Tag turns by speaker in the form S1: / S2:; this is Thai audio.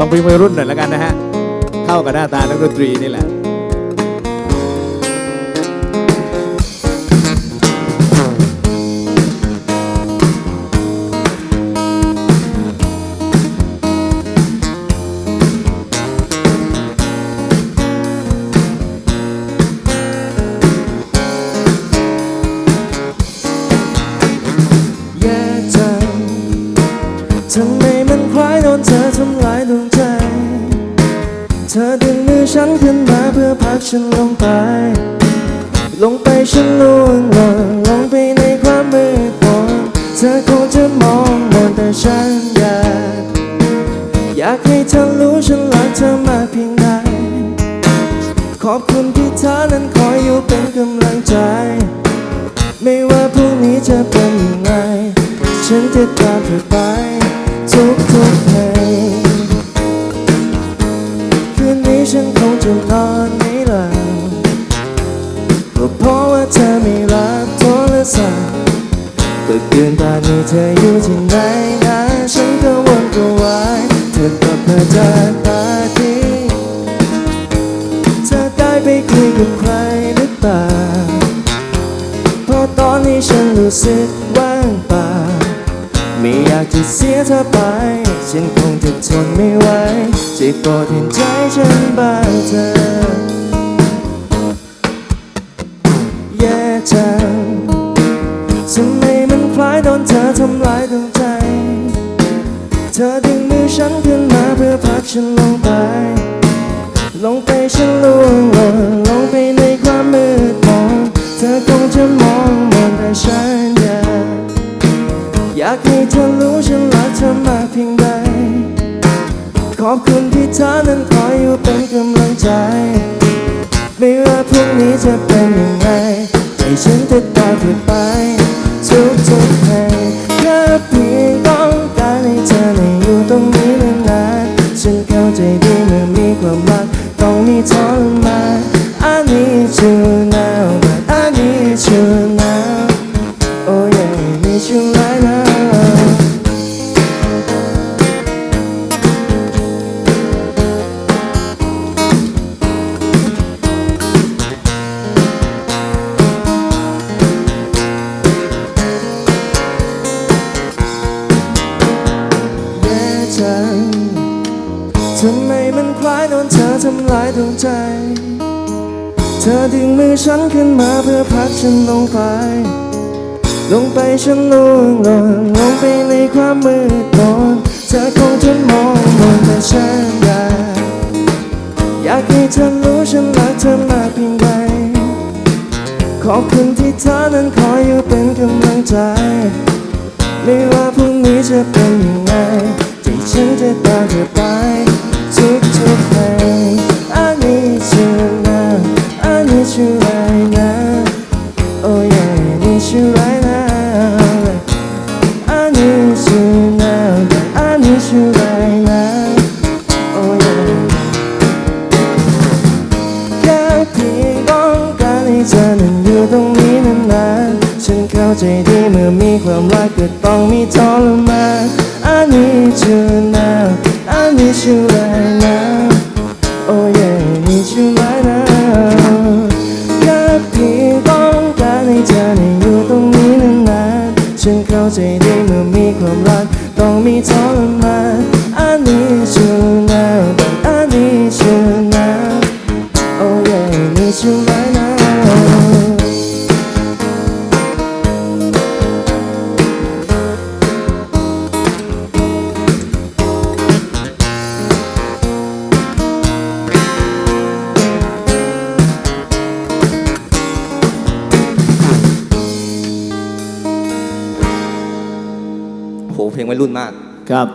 S1: ฟังเพลงวัยรุ่นหน่อยแล้วกันนะฮะ เข้ากับหน้าตานักดนตรีนี่แหละ
S2: ทำไมมันคล้ายโดนเธอทำลาย ฉันลงไป ลงไปฉันล่วงหล่นลงไปในความมืดมนเธอคงจะมองมนแต่ฉันอยากอยากให้เธอรู้ฉันรักเธอมากเพียงใดขอบคุณที่เธอนั้นคอยอยู่เป็นกำลังใจ ไม่ว่าพรุ่งนี้จะเป็นยังไง ฉันจะตามเธอไป ทุกทุกเพลงคืนนี้ฉันคงจะนอน ราะว่าเธอไม่รับโทรศัพท์ก็เกินตอนนี้เธออยู่ที่ไหนนะฉันก็วนก็วายเธอกลับมาจากปาร์ตี้เธอได้ไปคุยกับใครหรือเปล่าเพราะตอนนี้ฉันรู้สึกว่างเปล่าไม่อยากจะเสียเธอไป ฉันคงจะทนไม่ไหวจะโปรดเห็นใจฉันบ้างเธอ แย่จังทำไมมันคล้ายโดนเธอทำลายดวงใจ เธอดึงมือฉันขึ้นมาเพื่อพักฉันลงไป ลงไปฉันล่วงหล่นลงไปในความมืดมนเธอคงจะมองมนแต่ฉันอยากอยากให้เธอรู้ฉันรักเธอมากเพียงใดขอบคุณที่เธอนั้อยอยู่เป็น มันคล้ายโดนเธอทำลายดวงใจ เธอดึงมือฉันขึ้นมาเพื่อพักฉันลงไป ลงไปฉันล่วงหล่นลงไปในความมืดมนเธอคงจะมองมนแต่ฉันอยากอยากให้เธอรู้ฉันรักเธอมากเพียงใดขอบคุณที่เธอนั้นคอยอยู่เป็นกำลังใจ ไม่ว่าพรุ่งนี้จะเป็นยังไงที่ฉันจะตามเธอไป เขาใจดีเมื่อมีความรักก็ต้องมีทรมาน I need you now I need you right now Oh yeah I need you right now แค่เพียงต้องการให้เธอได้อยู่ตรงนี้นานๆฉันเข้าใจดีเมื่อมีความรักต้องมีทรมาน I need you now I need you now Oh yeah, I need you right now.
S3: เพลงวัยรุ่นมาก
S1: ครับ